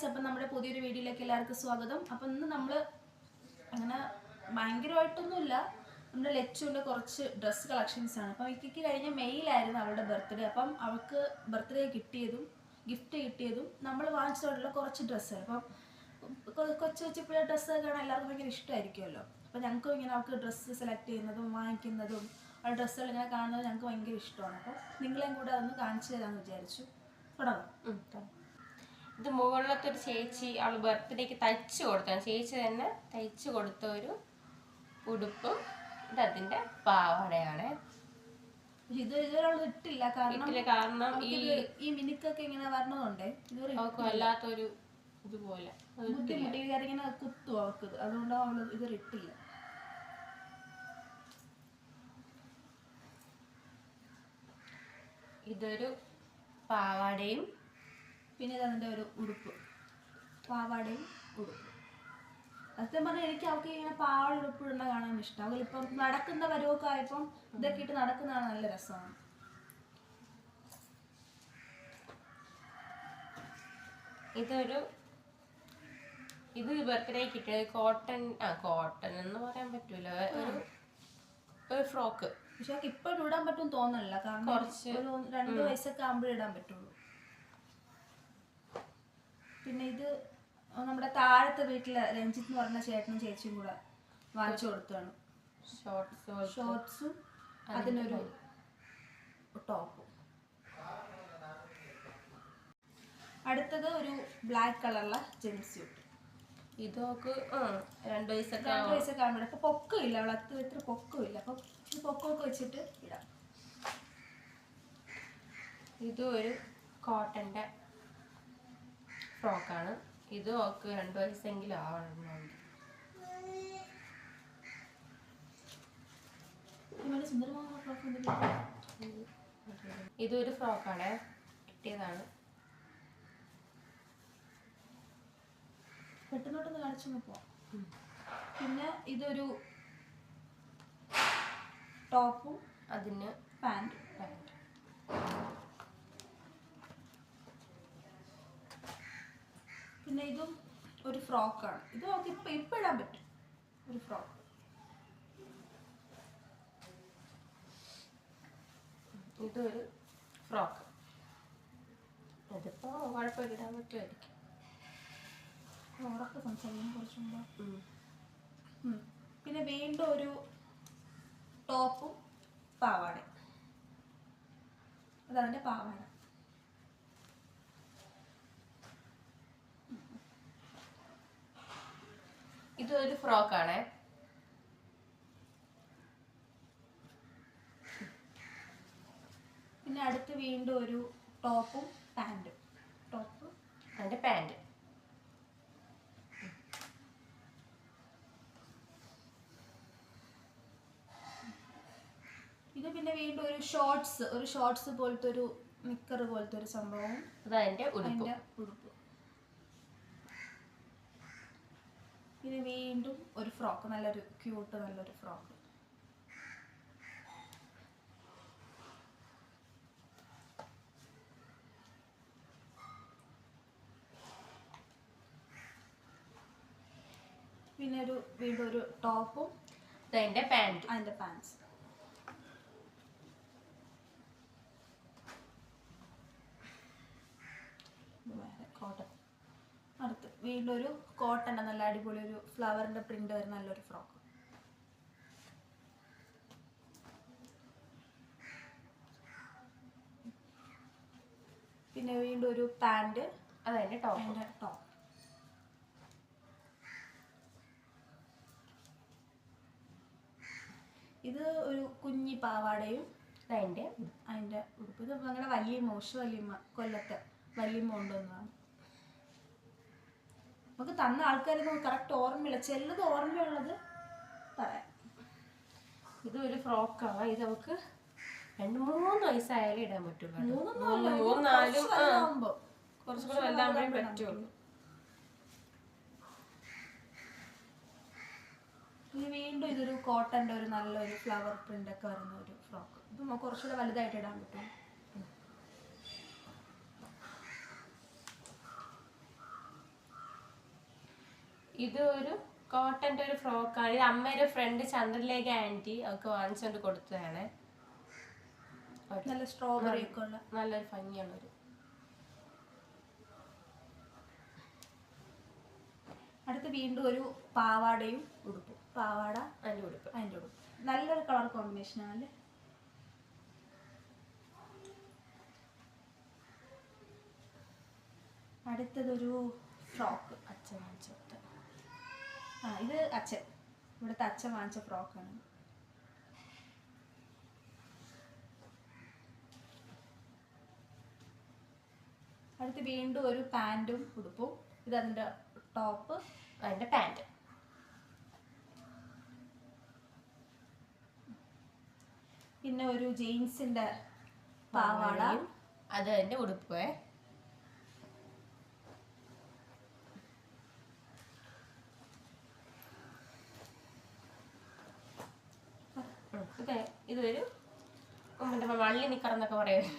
Guys അപ്പം നമ്മുടെ പുതിയൊരു വീഡിയോയിലേക്ക് എല്ലാവർക്കും സ്വാഗതം. അപ്പം ഇന്ന് നമ്മൾ അങ്ങനെ ഭയങ്കരമായിട്ടൊന്നുമില്ല. നമ്മുടെ ലച്ചുവിന്റെ കുറച്ച് ഡ്രസ്സ് കളക്ഷൻസ് ആണ്. അപ്പം ഇക്കയ്ക്ക് കഴിഞ്ഞ മെയിലായിരുന്നു അവളുടെ ബർത്ത്ഡേ. അപ്പം അവൾക്ക് ബർത്ത്ഡേ കിട്ടിയതും ഗിഫ്റ്റ് കിട്ടിയതും നമ്മൾ വാങ്ങിച്ചതോടുള്ള കുറച്ച് ഡ്രസ്സ്. അപ്പം കൊച്ചു കൊച്ചു പിള്ളേർ ഡ്രസ്സ് കാണാൻ എല്ലാവർക്കും ഭയങ്കര ഇഷ്ടമായിരിക്കുമല്ലോ. അപ്പം ഞങ്ങൾക്കും ഇങ്ങനെ അവൾക്ക് ഡ്രസ്സ് സെലക്ട് ചെയ്യുന്നതും വാങ്ങിക്കുന്നതും ആ ഡ്രസ്സുകൾ ഇങ്ങനെ കാണുന്നത് ഞങ്ങൾക്ക് ഭയങ്കര ഇഷ്ടമാണ്. അപ്പോൾ നിങ്ങളെയും കൂടെ അതൊന്ന് കാണിച്ചു തരാമെന്ന് വിചാരിച്ചു. തുടങ്ങാം. ഇത് മുകളിലത്തെ ഒരു ചേച്ചി അവൾ ബർത്ത്ഡേക്ക് തയ്ച്ചു കൊടുത്താണ്. ചേച്ചി തന്നെ തയ്ച്ചു കൊടുത്ത ഒരു ഉടുപ്പും. ഇത് അതിന്റെ പാവാടയാണ്. ഇത് ഇതൊരാൾ ഇട്ടില്ല. കാരണം ഈ ഈ മിനുക്കൊക്കെ ഇങ്ങനെ വരണതുണ്ടേ അവൾക്ക് വല്ലാത്തൊരു ഇതുപോലെ. ബുദ്ധിമുട്ടി ഇങ്ങനെ കുത്തു അവൾക്ക്. ഇത്. അതുകൊണ്ട് അവൾ ഇതൊരു ഇട്ടില്ല. ഇതൊരു പാവാടയും പിന്നെ ഇത് അതിന്റെ ഒരു ഉടുപ്പ്. പാവാടയും ഉടുപ്പ്. സത്യം പറഞ്ഞാൽ എനിക്ക് അവൾക്ക് ഇങ്ങനെ പാവാട ഉടുപ്പ് ഇടുന്ന കാണാൻ ഇഷ്ടം. അവൾ ഇപ്പം നടക്കുന്ന വരവൊക്കെ ആയപ്പം ഇതൊക്കെ ഇട്ട് നടക്കുന്നതാണ് നല്ല രസമാണ്. ഇതൊരു ഇത് ബർത്ത്ഡേ കിട്ടിയത് കോട്ടൺ ആ കോട്ടൺ എന്ന് പറയാൻ പറ്റൂല. ഒരു ഒരു ഫ്രോക്ക് പക്ഷെ ഇപ്പോഴും ഇടാൻ പറ്റും തോന്നണില്ല. കാരണം കുറച്ച്, രണ്ട് വയസ്സൊക്കെ ആകുമ്പോഴേ ഇടാൻ പറ്റുള്ളൂ. പിന്നെ ഇത് നമ്മുടെ താഴത്തെ വീട്ടിലെ രഞ്ജിത്ത് എന്ന് പറഞ്ഞ ചേട്ടനും ചേച്ചിയും കൂടെ വാങ്ങിച്ചു കൊടുത്താണ് ഷോർട്സ് അതിനൊരു ടോപ്പും. അടുത്തത് ഒരു ബ്ലാക്ക് കളറുള്ള ജെൻസ് സ്യൂട്ട് ഇതൊക്കെ ആ രണ്ട് വയസ്സൊക്കെ രണ്ട് വയസ്സൊക്കെ ആകുമ്പോൾ അപ്പൊ പൊക്കം ഇല്ല അവൾ അത്ര ഇത്ര പൊക്കം ഇല്ല അപ്പൊ പൊക്കമൊക്കെ വെച്ചിട്ട് ഇടാം. ഇതും ഒരു കോട്ടന്റെ ഫ്രോക്കാണ്. ഇത് ഓക്ക് രണ്ട് വയസ്സെങ്കിലും ആവണമെന്നുണ്ട്. ഇതൊരു ഫ്രോക്കാണ്. കിട്ടിയതാണ്. പെട്ടെന്നോട്ടൊന്ന് കാണിച്ചു പോവാം പിന്നെ ഇതൊരു ടോപ്പും അതിന് പാന്റ്. പാന്റ് പിന്നെ ഇതും ഒരു ഫ്രോക്കാണ്. ഇത് നമുക്ക് ഇപ്പം ഇപ്പം ഇടാൻ പറ്റും. ഒരു ഫ്രോക്ക്. ഇതൊരു ഫ്രോക്ക്. ഇതിപ്പോൾ കുഴപ്പമില്ല ഇടാൻ പറ്റുമായിരിക്കും. ഉറക്കെ സംസാരിക്കാൻ കുറച്ചും. പിന്നെ വീണ്ടും ഒരു ടോപ്പും പാവാടയും. അതതിന്റെ പാവാട. ഇതൊരു ഫ്രോക്കാണേ പിന്നെ അടുത്ത് വീണ്ടും ഒരു ടോപ്പും പാന്റും ടോപ്പ് അതിന്റെ പാന്റ് ഇത് പിന്നെ വീണ്ടും ഒരു ഷോർട്സ് ഒരു ഷോർട്സ് പോലത്തെ ഒരു നിക്കർ പോലത്തെ ഒരു സംഭവം അത് അതിന്റെ ഉടുപ്പ്. പിന്നെ വീണ്ടും ഒരു ഫ്രോക്ക് നല്ലൊരു ക്യൂട്ട് നല്ലൊരു ഫ്രോക്ക്. പിന്നെ ഒരു വീണ്ടും ഒരു ടോപ്പും അതിന്റെ അതിന്റെ പാന്റ് അതിന്റെ പാൻസ് കോട്ടൺ അടുത്ത് കോട്ടൺ കോട്ടന്റെ നല്ല അടിപൊളി ഒരു ഫ്ലവറിന്റെ പ്രിന്റ് വരുന്ന നല്ലൊരു ഫ്രോക്ക് പിന്നെ വീണ്ടും ഒരു പാന്റ് അതായത് ടോപ്പ് ടോപ്പ് ഇത് ഒരു കുഞ്ഞി പാവാടയും അതിന്റെ അതിന്റെ അതിന്റെ ഉടുപ്പ്. ഇത് ഞങ്ങളുടെ വല്യമ്മ ഉഷ വല്യമ്മ കൊല്ലത്തെ വല്യമ്മ കൊണ്ടുവന്നതാണ് നമുക്ക് തന്ന ആൾക്കാരൊന്നും കറക്റ്റ് ഓർമ്മയില്ല. ചെല്ലത് ഓർമ്മയുള്ളത് പറയാം. ഇത് ഒരു ഫ്രോക്കാണ് ഇത് നമുക്ക് രണ്ട് മൂന്ന് വയസ്സായാലേ ഇടാൻ പറ്റുള്ളൂ. മൂന്ന് ഇത് നാലും വലുതാകുമ്പോഴേ പറ്റുള്ളൂ. ഇനി വീണ്ടും ഇതൊരു കോട്ടന്റെ ഒരു നല്ലൊരു ഫ്ലവർ പ്രിന്റ് ഒക്കെ വരുന്ന ഒരു ഫ്രോക്ക് ഇത് നമുക്ക് കുറച്ചുകൂടെ വലുതായിട്ട് ഇടാൻ പറ്റും. ഇത് ഒരു കോട്ടന്റെ ഒരു ഫ്രോക്കാണ് ഇത് അമ്മയുടെ ഫ്രണ്ട് ചന്ദ്രലേഖ ആന്റി അവർക്ക് വാങ്ങിച്ചുകൊണ്ട് കൊടുത്തതാണ്. നല്ല സ്ട്രോബെറി ഒക്കെ ഉള്ള. നല്ലൊരു ഭംഗിയുള്ളൊരു അടുത്ത് വീണ്ടും ഒരു പാവാടയും ഉടുപ്പും. പാവാട അതിന്റെ ഉടുപ്പ്. അതിന്റെ ഉടുപ്പ്. നല്ലൊരു കളർ കോമ്പിനേഷൻ ആണല്ലേ? അടുത്തതൊരു ഫ്രോക്ക് അച്ഛൻ വാങ്ങിച്ചു ആ ഇത് അച്ഛൻ. ഇവിടുത്തെ അച്ഛൻ വാങ്ങിച്ച ഫ്രോക്കാണ്. അടുത്ത് വീണ്ടും ഒരു പാന്റും ഉടുപ്പും. ഇത് അതിന്റെ ടോപ്പ് അതിന്റെ പാന്റ് പിന്നെ ഒരു ജീൻസിന്റെ പാവാട. അത് അതിന്റെ ഉടുപ്പ് ഇത് ഇതൊരു മറ്റേ വള്ളി നിക്കറെന്നൊക്കെ പറയുന്നത്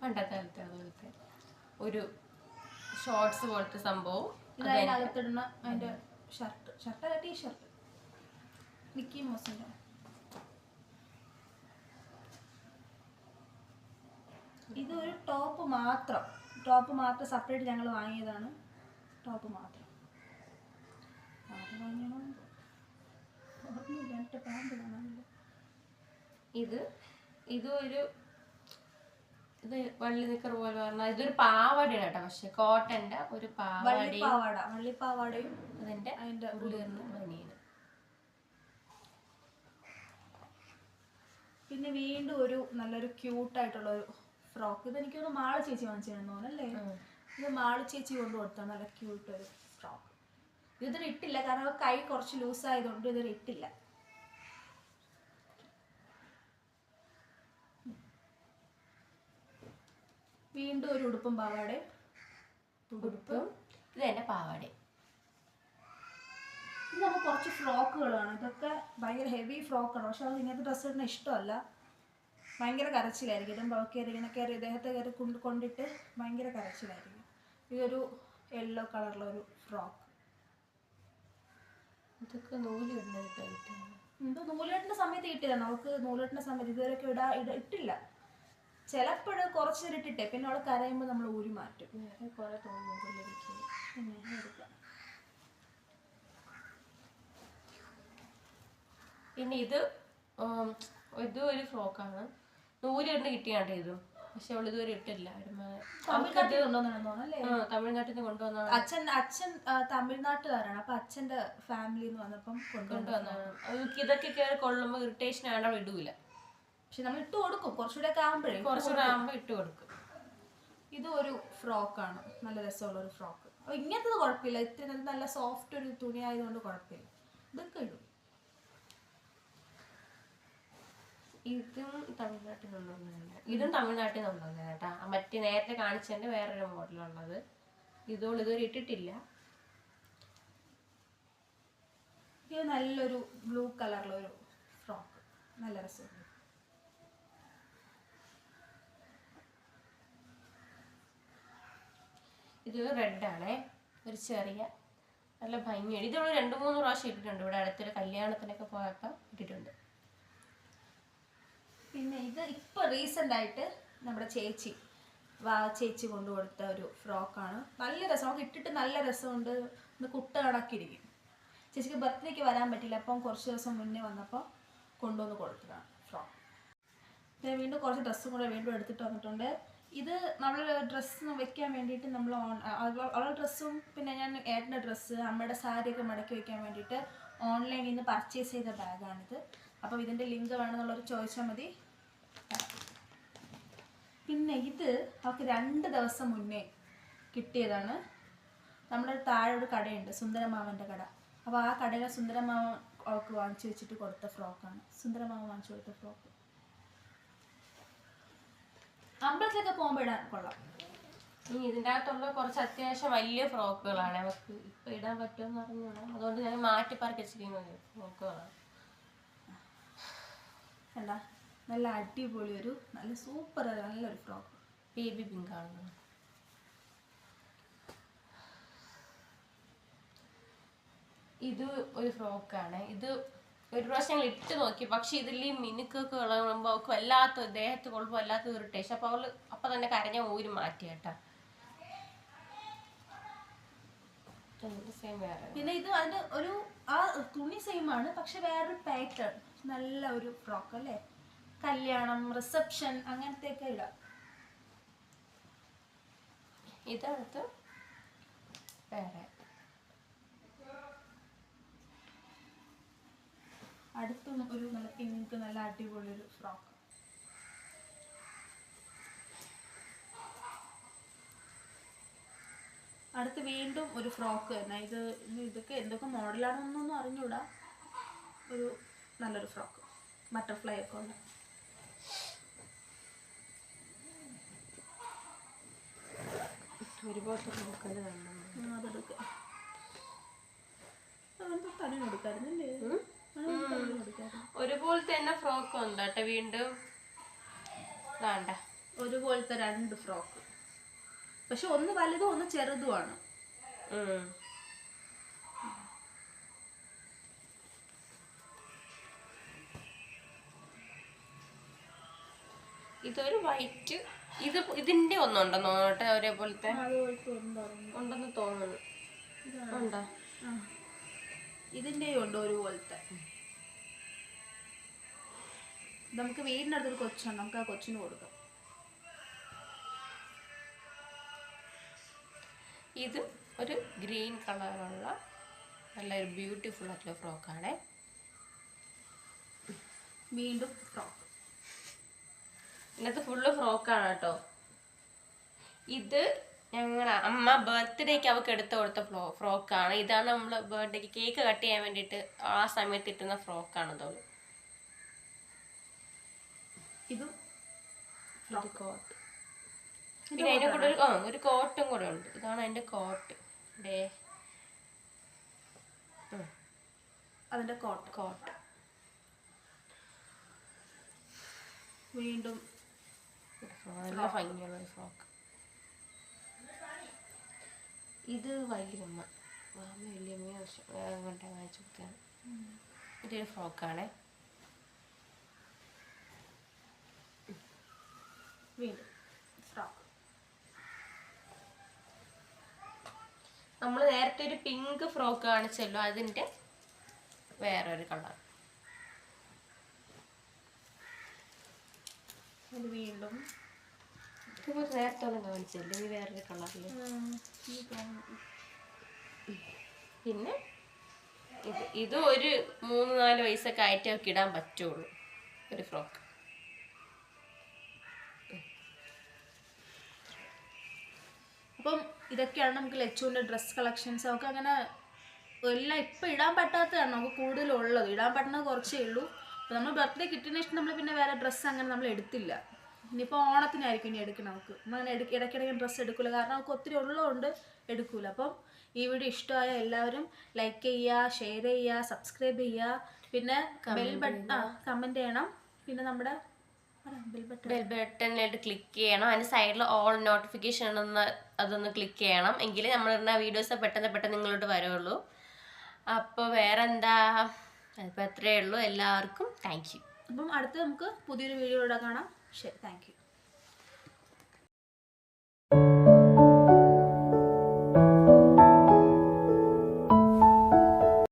പണ്ടത്തെ കാലത്ത് അതുപോലത്തെ ഒരു ഷോർട്സ് പോലത്തെ സംഭവം. അതിനകത്തിടുന്ന അതിന്റെ ഷർട്ട് അല്ല ടീ ഷർട്ട് മിക്കി മോസിന്റെ ഇത് ഒരു ടോപ്പ് മാത്രം. ടോപ്പ് മാത്രം സെപ്പറേറ്റ് ഞങ്ങൾ വാങ്ങിയതാണ്. ടോപ്പ് മാത്രം. അത് വാങ്ങിയണോ ഓർമ്മയില്ല എന്റെ പാന്റ് കാണാനില്ല ഇത് ഇതും ഒരു ഇത് വള്ളി നിക്കർ പോലെ പറഞ്ഞാൽ ഇതൊരു പാവാടയാണ് കേട്ടോ പക്ഷെ കോട്ടന്റെ ഒരു പാവാടയും വള്ളിപ്പാവാടയും അതിന്റെ അതിന്റെ ഉള്ളിൽ ബനിയനും പിന്നെ വീണ്ടും ഒരു നല്ലൊരു ക്യൂട്ടായിട്ടുള്ള ഒരു ഫ്രോക്ക്. ഇത് എനിക്ക് തോന്നുന്നു മാള ചേച്ചി വാങ്ങിച്ചിരുന്നു തോന്നുന്നല്ലേ ഇത് മാള ചേച്ചി കൊണ്ട് കൊടുത്ത നല്ല ക്യൂട്ട് ഒരു ഫ്രോക്ക്. ഇതിൽ ഇട്ടില്ല. കാരണം കൈ കുറച്ച് ലൂസ് ആയതുകൊണ്ട് ഇതിൽ ഇട്ടില്ല. വീണ്ടും ഒരു ഉടുപ്പും പാവാടയും. ഉടുപ്പും. ഇത് തന്നെ പാവാടയും ഇത് നമുക്ക് കുറച്ച് ഫ്രോക്കുകളാണ്. ഇതൊക്കെ ഭയങ്കര ഹെവി ഫ്രോക്കാണ്. പക്ഷെ അത് ഇങ്ങനത്തെ ഡ്രസ്സ് ഇടുന്ന ഇഷ്ടമല്ല. ഭയങ്കര കരച്ചിലായിരിക്കും. ഇടുമ്പോൾ അവൾക്ക് കയറി ഇങ്ങനെ കയറി ഇദ്ദേഹത്തെ കയറി കൊണ്ട് കൊണ്ടിട്ട് ഭയങ്കര കരച്ചിലായിരിക്കും. ഇതൊരു യെല്ലോ കളറിലൊരു ഫ്രോക്ക് ഇതൊക്കെ നൂൽ ഇടുന്നത് കിട്ടുന്നു ഇത് നൂലെട്ടിന്റെ സമയത്ത് കിട്ടിയതാണ്. നമുക്ക് നൂലിട്ടിന്റെ സമയത്ത് ഇതുവരെയൊക്കെ ഇടാ ഇട ഇട്ടില്ല. ചിലപ്പോൾ കുറച്ച് ഇട്ടിട്ടേ പിന്നെ അവൾ കരയുമ്പോൾ നമ്മൾ ഊരി മാറ്റും. വേറെ കുറെ തോന്നുന്നു പിന്നെ എടുക്കാം പിന്നെ ഇത് ഇതും ഒരു ഫ്രോക്കാണ്. നൂലിണ്ട് കിട്ടിയാണ്ട് ഇതും പക്ഷെ അവൾ ഇതുവരെ ഇട്ടില്ല. തമിഴ്നാട്ടിൽ നിന്ന് കൊണ്ടുവന്ന അച്ഛൻ അച്ഛൻ തമിഴ്നാട്ടുകാരാണ്. അപ്പൊ അച്ഛന്റെ ഫാമിലി എന്ന് വന്നപ്പം കൊണ്ടുവന്നു കൊണ്ടുവന്നതാണ്. ഇതൊക്കെ കയറി കൊള്ളുമ്പോൾ ഇറിറ്റേഷൻ ആണ് അവൾ ഇടൂല. പക്ഷെ നമ്മൾ ഇട്ട് കൊടുക്കും. കുറച്ചുകൂടെ ഒക്കെ ആകുമ്പോഴേ കുറച്ചുകൂടെ ആകുമ്പോൾ ഇട്ട് കൊടുക്കും. ഇത് ഒരു ഫ്രോക്കാണ് നല്ല രസമുള്ള ഒരു ഫ്രോക്ക് അപ്പൊ ഇങ്ങനത്തത് കുഴപ്പമില്ല. ഇത്തിരി നല്ല- സോഫ്റ്റ് ഒരു തുണി ആയതുകൊണ്ട് കുഴപ്പമില്ല. ഇതൊക്കെ ഇടും. ഇതും തമിഴ്നാട്ടിൽ നിന്നുള്ളതാണ് ഇതും തമിഴ്നാട്ടിൽ നിന്നുള്ളതാണ് കേട്ടാ. മറ്റേ നേരത്തെ കാണിച്ചതിന്റെ വേറൊരു മോഡലുള്ളത് ഇതോളം ഇതുവരെ ഇട്ടിട്ടില്ല. ഇത് നല്ലൊരു ബ്ലൂ കളറിലൊരു ഫ്രോക്ക് നല്ല രസമുണ്ട്. ഇത് റെഡ് ആണേ ഒരു ചെറിയ നല്ല ഭംഗിയാണ്. ഇത് ഇവിടെ രണ്ട് മൂന്ന് പ്രാവശ്യം ഇട്ടിട്ടുണ്ട്. ഇവിടെ അടുത്തൊരു കല്യാണത്തിനൊക്കെ പോയപ്പോൾ ഇട്ടിട്ടുണ്ട്. പിന്നെ ഇത് ഇപ്പൊ റീസെന്റ് ആയിട്ട് നമ്മുടെ ചേച്ചി വാ ചേച്ചി കൊണ്ടു കൊടുത്ത ഒരു ഫ്രോക്കാണ് നല്ല രസം. നമുക്ക് ഇട്ടിട്ട് നല്ല രസമുണ്ട്. ഒന്ന് കുട്ട കണക്കിരിക്കും. ചേച്ചിക്ക് ബർത്ത്ഡേക്ക് വരാൻ പറ്റില്ല അപ്പം കുറച്ച് ദിവസം മുന്നേ വന്നപ്പോൾ കൊണ്ടുവന്ന് കൊടുത്തതാണ് ഫ്രോക്ക് വീണ്ടും കുറച്ച് ഡ്രസ്സും കൂടെ വീണ്ടും എടുത്തിട്ട് വന്നിട്ടുണ്ട്. ഇത് നമ്മൾ ഡ്രസ്സ് വെക്കാൻ വേണ്ടിയിട്ട് നമ്മൾ ഓൺ അവളുടെ ഡ്രസ്സും പിന്നെ ഞാൻ ഏട്ടന്റെ ഡ്രസ്സ് അമ്മയുടെ സാരിയൊക്കെ മടക്കി വെക്കാൻ വേണ്ടിയിട്ട് ഓൺലൈനിൽ നിന്ന് പർച്ചേസ് ചെയ്ത ബാഗാണിത് അപ്പോൾ ഇതിന്റെ ലിങ്ക് വേണമെന്നുള്ളൊരു ചോദിച്ചാൽ മതി. പിന്നെ ഇത് അവൾക്ക് രണ്ട് ദിവസം മുന്നേ കിട്ടിയതാണ്. നമ്മുടെ താഴെ ഒരു കടയുണ്ട് സുന്ദരമാമന്റെ കട. അപ്പോൾ ആ കടയിലെ സുന്ദരമാമൻ അവൾക്ക് വാങ്ങിച്ചു വെച്ചിട്ട് കൊടുത്ത ഫ്രോക്കാണ് സുന്ദരമാമൻ വാങ്ങിച്ചു കൊടുത്ത ഫ്രോക്ക് അമ്പലത്തിലൊക്കെ പോകുമ്പോൾ ഇടാൻ കൊള്ളാം. ഇനി ഇതിന്റെ അകത്തുള്ള കുറച്ച് അത്യാവശ്യം വലിയ ഫ്രോക്കുകളാണ്. അവർക്ക് ഇപ്പം ഇടാൻ പറ്റുമെന്ന് അറിഞ്ഞൂടാ. അതുകൊണ്ട് ഞാൻ മാറ്റി പറക്കി വെച്ചിരിക്കുന്നത് ഫ്രോക്കുകളാണ്. കണ്ട? നല്ല അടിപൊളി ഒരു നല്ല സൂപ്പർ നല്ലൊരു ഫ്രോക്ക്. ബേബി പിങ്കാണ് ആണ്. ഇത് ഒരു ഫ്രോക്കാണ്. ഇത് ഒരു പ്രാവശ്യം ഞങ്ങൾ ഇട്ട് നോക്കി. പക്ഷെ ഇതിൽ ഈ മിനുക്കൊക്കെ ഇളകുമ്പോൾ അവൾക്ക് വല്ലാത്ത ദേഹത്ത് കൊള്ളുമ്പോൾ വല്ലാത്ത ഇറിറ്റേഷൻ അപ്പോൾ അവൾ അപ്പം തന്നെ കരഞ്ഞ ഊരി മാറ്റി കേട്ടാ. പിന്നെ ഇത് അതിന്റെ ഒരു ആ തുണി സെയിം ആണ്. പക്ഷെ വേറൊരു പാറ്റേൺ നല്ല ഒരു ഫ്രോക്ക് അല്ലേ? കല്യാണം റിസപ്ഷൻ അങ്ങനത്തെ ഒക്കെ ഇടാം. ഇതടുത്ത് വേറെ. അടുത്തും ഒരു നല്ല പിങ്ക് നല്ല അടിപൊളി ഒരു ഫ്രോക്ക് അടുത്ത് വീണ്ടും ഒരു ഫ്രോക്ക് തന്നെ. ഇത് ഇത് ഇതൊക്കെ എന്തൊക്കെ മോഡലാണെന്നൊന്നും അറിഞ്ഞൂടാ. ഒരു നല്ലൊരു ഫ്രോക്ക് ബട്ടർഫ്ലൈ ഒക്കെ ഉള്ള. ഒരുപാട് ഫ്രോക്കുകൾ വേണം ഉം, അതെടുക്കാം. അതെന്താ തനി കൊടുക്കാറുന്നല്ലേ കൊടുക്കാറ് ഒരുപോലത്തെ തന്നെ ഫ്രോക്ക് ഉണ്ട് കേട്ടോ വീണ്ടും. വേണ്ട ഒരുപോലത്തെ രണ്ട് ഫ്രോക്ക് പക്ഷെ ഒന്ന് വലുതും ഒന്ന് ചെറുതുമാണ്. ഇതൊരു വൈറ്റ് ഇത് ഇതിന്റെ ഒന്നുണ്ടെന്ന് തോന്നട്ടെ ഒരേപോലത്തെ? ഉണ്ടെന്ന് തോന്നുന്നു. ഉണ്ടോ? ആ. ഇതിന്റെയും ഉണ്ട് ഒരുപോലത്തെ. നമുക്ക് വീടിനടുത്തൊരു കൊച്ചുണ്ട് നമുക്ക് ആ കൊച്ചിന് കൊടുക്കാം. ഇത് ഒരു ഗ്രീൻ കളറുള്ള നല്ലൊരു ബ്യൂട്ടിഫുൾ ആയിട്ടുള്ള ഫ്രോക്കാണ്. വീണ്ടും ഫ്രോക്ക്. ഇന്നത്തെ ഫുള്ള് ഫ്രോക്കാണ് കേട്ടോ. ഇത് ഞങ്ങളുടെ അമ്മ ബർത്ത്ഡേക്ക് അവൾക്ക് എടുത്തു കൊടുത്ത ഫ്രോ ഫ്രോക്കാണ്. ഇതാണ് നമ്മൾ ബർത്ത്ഡേക്ക് കേക്ക് കട്ട് ചെയ്യാൻ വേണ്ടിയിട്ട് ആ സമയത്ത് ഇട്ടുന്ന ഫ്രോക്കാണ് തോന്നുന്നു ഇതും കോട്ട് പിന്നെ അതിന്റെ കൂടെ ഒരു ആ ഒരു കോട്ടും കൂടെ ഉണ്ട്. ഇതാണ് അതിന്റെ കോട്ട് ഡേ അതിന്റെ കോട്ട് കോട്ട് വീണ്ടും നല്ല ഭംഗിയുള്ള ഒരു ഫ്രോക്ക് ഇത് വൈകിരമ്മ മാമ വലിയമ്മ കൊണ്ടേ വാങ്ങിച്ചു കൊടുത്താണ്. ഇതൊരു ഫ്രോക്കാണ്. വീണ്ടും ഫ്രോക്ക്. നമ്മൾ നേരത്തെ ഒരു പിങ്ക് ഫ്രോക്ക് കാണിച്ചല്ലോ അതിന്റെ വേറൊരു കളർ. വീണ്ടും ഇതുപോലെ നേരത്തെ ഒന്നും കാണിച്ചല്ലോ ഈ വേറൊരു കളറിൽ പിന്നെ ഇത് ഇത് ഒരു മൂന്ന് നാല് വയസ്സൊക്കെ ആയിട്ടേ അവർക്ക് ഇടാൻ പറ്റുള്ളൂ. ഒരു ഫ്രോക്ക് അപ്പം ഇതൊക്കെയാണ് നമുക്ക് ലച്ചുവിന്റെ ഡ്രസ് കളക്ഷൻസ് നമുക്ക് അങ്ങനെ എല്ലാം ഇപ്പം ഇടാൻ പറ്റാത്തതാണ് നമുക്ക് കൂടുതലുള്ളത്. ഇടാൻ പറ്റുന്നത് കുറച്ചേ ഉള്ളൂ. അപ്പോൾ നമ്മൾ ബർത്ത്ഡേ കിട്ടിയതിന് ശേഷം നമ്മൾ പിന്നെ വേറെ ഡ്രസ്സ് അങ്ങനെ നമ്മൾ എടുത്തില്ല. ഇനിയിപ്പോൾ ഓണത്തിനായിരിക്കും ഇനി എടുക്കണം നമുക്ക് അങ്ങനെ എടുക്ക ഇടയ്ക്കിടയ്ക്ക് ഡ്രസ്സ് എടുക്കില്ല കാരണം നമുക്ക് ഒത്തിരി ഉള്ളതുകൊണ്ട് എടുക്കില്ല അപ്പം ഈ വീഡിയോ ഇഷ്ടമായ എല്ലാവരും ലൈക്ക് ചെയ്യുക ഷെയർ ചെയ്യുക സബ്സ്ക്രൈബ് ചെയ്യുക. പിന്നെ ബെൽ ബട്ടൺ ആ കമന്റ് ചെയ്യണം. പിന്നെ നമ്മുടെ ബെൽ ബട്ടണിലായിട്ട് ക്ലിക്ക് ചെയ്യണം. അതിന് സൈഡിൽ ഓൾ നോട്ടിഫിക്കേഷൻ ഒന്ന് അതൊന്ന് ക്ലിക്ക് ചെയ്യണം. എങ്കിലേ നമ്മൾ ഇടുന്ന വീഡിയോസ് പെട്ടെന്ന് പെട്ടെന്ന് നിങ്ങളോട്ട് വരുള്ളൂ. അപ്പോൾ വേറെ എന്താ അതിപ്പോൾ അത്രയേ ഉള്ളൂ. എല്ലാവർക്കും താങ്ക് യു അപ്പം അടുത്ത് നമുക്ക് പുതിയൊരു വീഡിയോ കാണാം. ശരി താങ്ക് യു